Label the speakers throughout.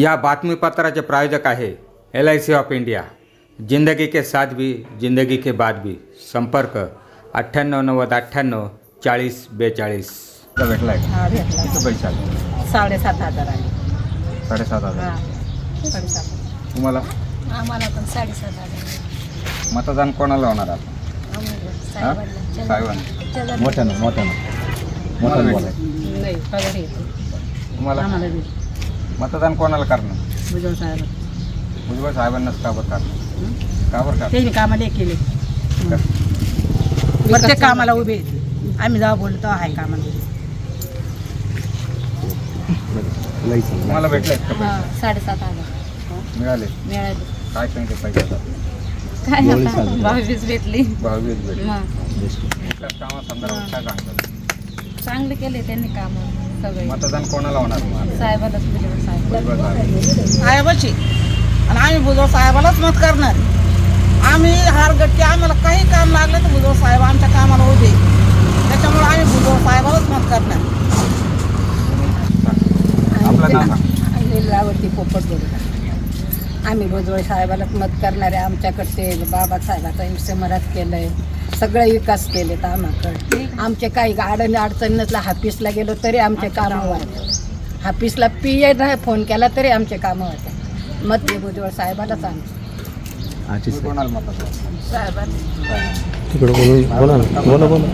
Speaker 1: या बातमीपत्राचे प्रायोजक आहे L I C of India जिंदगी के साथ भी जिंदगी के बाद भी. संपर्क अठ्ठ्याण्णव नव्वद अठ्ठ्याण्णव चाळीस बेचाळीस. भेटलाय?
Speaker 2: हा भेटला.
Speaker 1: किती पैसे आले?
Speaker 2: साडेसात हजार आहे
Speaker 1: साडेसात
Speaker 2: हा साडेसात
Speaker 1: तुम्हाला?
Speaker 3: आम्हाला पण साडेसात हजार
Speaker 1: मतदान कोणाला होणार आता?
Speaker 3: आम्हाला
Speaker 1: हा?
Speaker 3: साहेबांना.
Speaker 1: साहेबांना.
Speaker 4: मोठ्यानं मोठ्यानं.
Speaker 1: तुम्हाला
Speaker 4: मोठ्यानं
Speaker 1: भेटलंय.
Speaker 4: बोला
Speaker 2: नाही पगार येतो.
Speaker 1: तुम्हाला?
Speaker 2: आम्हाला बी
Speaker 1: मतदान कोणाला करणार?
Speaker 2: भुजबळ साहेब
Speaker 1: भुजबळ साहेबांनाच का बरं करणार? का बरं करणार?
Speaker 2: त्यांनी कामाला एक केले. प्रत्येक कामाला उभे आहेत. आम्ही जेव्हा बोलतो आहे कामाला.
Speaker 1: तुम्हाला भेटले का
Speaker 3: हा
Speaker 1: पैसे
Speaker 3: साडेसात हजार.
Speaker 1: मिळाले?
Speaker 3: मिळाले.
Speaker 1: काय सांगितले पैसे आता?
Speaker 3: काय आता. भावीच भेटली.
Speaker 1: कामासंदर्भात काय सांगतात
Speaker 3: चांगले केले त्यांनी काम सगळे.
Speaker 1: मतदान कोणाला होणार?
Speaker 3: साहेबालाच भुजबळ साहेब.
Speaker 2: साहेबाची. आणि आम्ही भुजबळ साहेबालाच मत करणार. आम्ही हार गटके आम्हाला काही काम लागलं तर भुजबळ साहेब आमच्या कामाला उभे. त्याच्यामुळे आम्ही भुजबळ साहेबालाच मत करणार.
Speaker 5: लीलावरती पोपट बोलतात आम्ही भुजबळ साहेबालाच मत करणारे आमच्याकडचे बाबासाहेबाचा समरात केलंय. सगळे विकास केलेत आम्हाकडे. आमचे काही अडण अडचण नसलं हाफिसला गेलो तरी आमचे कामं व्हायचे हाफिसला पी ए फोन केला तरी आमचे कामं होते मत हे भुजबळ साहेबालाच आमचं
Speaker 4: आजी
Speaker 1: तुम्ही कोणाला मतदान
Speaker 2: साहेबांनी
Speaker 4: तिकडं बोलून बोला ना. बोला बोला.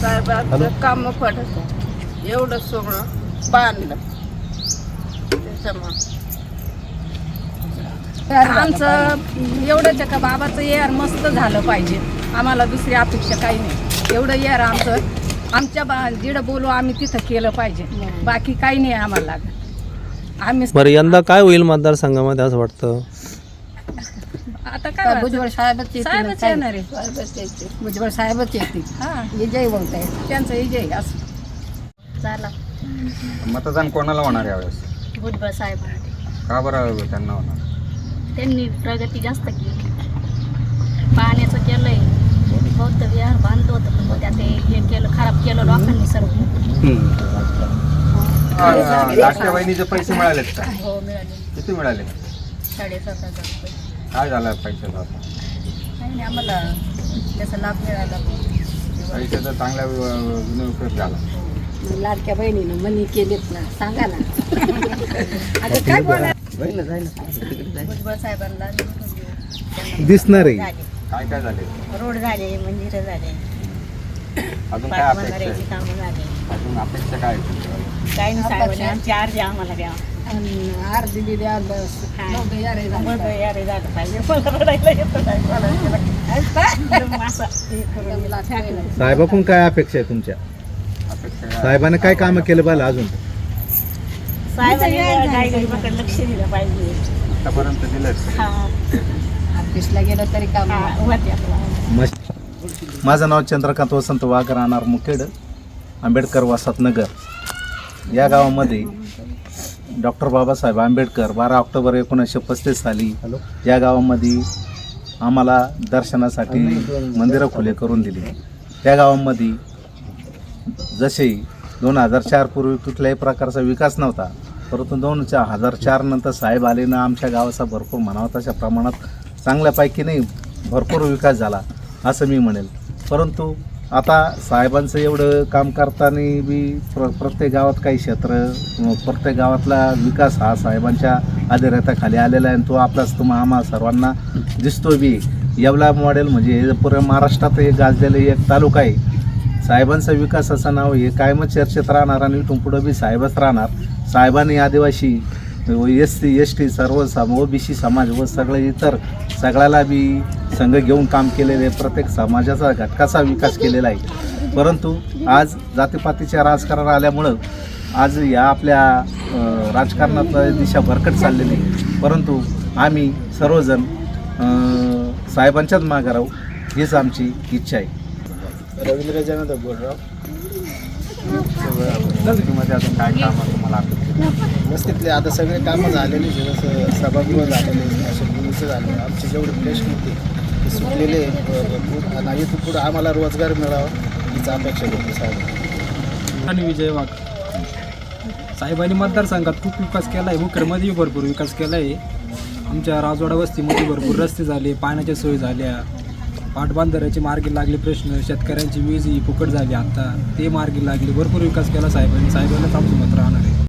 Speaker 2: साहेबांचं काम पडत. एवढं सगळं बांधलं.
Speaker 5: आमचं एवढंच का बाबाचं येर मस्त झालं पाहिजे. आम्हाला दुसरी अपेक्षा काही नाही. एवढं येर आमचं आमच्या बा जिडं बोलू आम्ही तिथं केलं पाहिजे. बाकी काही नाही आम्हाला आम्ही
Speaker 6: बरं यंदा काय होईल मतदारसंघामध्ये असं वाटतं?
Speaker 5: आता काय भुजबळ साहेबच येतील
Speaker 3: साहेबच
Speaker 5: काय?
Speaker 3: येणार आहे.
Speaker 5: भुजबळ साहेबच येतील.
Speaker 3: हा.
Speaker 5: विजय बोलताय त्यांचं विजय असं.
Speaker 3: झाला.
Speaker 1: मतदान कोणाला होणार यावेळेस?
Speaker 3: भुजबळ साहेब
Speaker 1: का बरं त्यांना होणार?
Speaker 3: त्यांनी प्रगती जास्त केली. पाण्याचं केलंय. बौद्ध विहार बांधलं होतं पण मग त्यात ते हे केलं खराब केलं लोकांनी सर्व.
Speaker 1: लाडक्या बहिणीचे पैसे मिळालेत का?
Speaker 3: हो मिळाले.
Speaker 1: किती मिळाले?
Speaker 3: साडेसात हजार रुपये.
Speaker 1: काय झालं?
Speaker 3: काही नाही आम्हाला त्याचा लाभ मिळाला.
Speaker 1: पैशाचा चांगला विनियोग झाला.
Speaker 5: लाडक्या बहिणीनं मनी केलीत ना सांगा ना. आता काय बोला
Speaker 3: भुजबळ साहेबांना.
Speaker 4: दिसणार आहे.
Speaker 1: काय काय झाले?
Speaker 3: रोड झाले मंदिरं झाले.
Speaker 1: अजून काय अपेक्षा आहे?
Speaker 3: कामं झाले.
Speaker 1: अजून अपेक्षा काय आहे
Speaker 3: नाही साहेबांनी आमची अर्जी आम्हाला द्या.
Speaker 5: आणि अर्धी दिली आज बस नव्हतं यारे झालं.
Speaker 3: मग यारे झालं पाहिजे. मला रडायला येतं नाही, मला एकदम असं. हे करून.
Speaker 4: साहेबाकडून काय अपेक्षा आहे तुमच्या?
Speaker 1: अपेक्षा काय?
Speaker 4: साहेबाने काय कामं केलं पाहिजे अजून?
Speaker 3: साहेबांनी गायगरीबाकडे लक्ष दिलं पाहिजे.
Speaker 1: आतापर्यंत
Speaker 3: हा.
Speaker 5: ऑफिसला गेलं तरी काम
Speaker 3: होते आपला.
Speaker 4: मस्त. माझं नाव चंद्रकांत वसंत वाघ राहणार मुखेड आंबेडकर नगर. या गावामध्ये डॉक्टर बाबासाहेब आंबेडकर बारा ऑक्टोबर एकोणीसशे पस्तीस साली या गावामध्ये आम्हाला दर्शनासाठी मंदिरं खुले करून दिली. त्या गावामध्ये जसे दोन हजार चार पूर्वी कुठल्याही प्रकारचा विकास नव्हता परंतु दोन हजार चार नंतर साहेब आले ना आमच्या गावाचा भरपूर म्हणावा तशा प्रमाणात चांगल्यापैकी नाही भरपूर विकास झाला असं मी म्हणेल. परंतु आता साहेबांचं एवढं काम करताना बी प्र प्रत्येक गावात काही क्षेत्र प्रत्येक गावातला विकास हा साहेबांच्या अधिरथाखाली आलेला आहे. आणि तो आपलाच तुम्हा आम्हा सर्वांना दिसतो बी. येवला मॉडेल म्हणजे पुऱ्या महाराष्ट्रात एक गाजलेलं एक तालुका आहे. साहेबांचा विकासाचं नाव हे कायमच चर्चेत राहणार आणि इथून पुढं बी साहेबच राहणार. साहेबांनी आदिवासी एस सी एस टी सर्व सम ओ बी सी समाज व सगळे इतर सगळ्याला बी संघ घेऊन काम केलेले आहे. प्रत्येक समाजाचा घटकाचा विकास केलेला आहे. परंतु आज जातीपातीच्या राजकारण आल्यामुळं आज या आपल्या राजकारणात दिशा भरकट चाललेली आहे. परंतु आम्ही सर्वजण साहेबांच्याच मागे राहू हीच आमची इच्छा आहे.
Speaker 7: रवींद्र जयनंद बोलराव
Speaker 1: अजून काय काम तुम्हाला? अपेक्षा
Speaker 7: आता सगळे कामं झालेले जसं सभागृह झालेले असे भूमीचं झाले आमचे जेवढे प्रश्न होते ते सुटलेले आहे भरपूर. आणि इथून पुढं आम्हाला रोजगार मिळावा हीच अपेक्षा करतो साहेब.
Speaker 8: आणि विजय वाघ. साहेबांनी मतदारसंघात खूप विकास केला आहे मुखेडमध्येही भरपूर विकास केला आहे आमच्या राजवाडा वस्तीमध्ये भरपूर रस्ते झाले पाण्याच्या सोयी झाल्या. पाटबांधाऱ्याचे मार्गी लागले प्रश्न शेतकऱ्यांची वीज ही फुकट झाली आता. ते मार्गी लागले. भरपूर विकास केला साहेबांनी. साहेबांनाच आमचं मत राहणार आहे.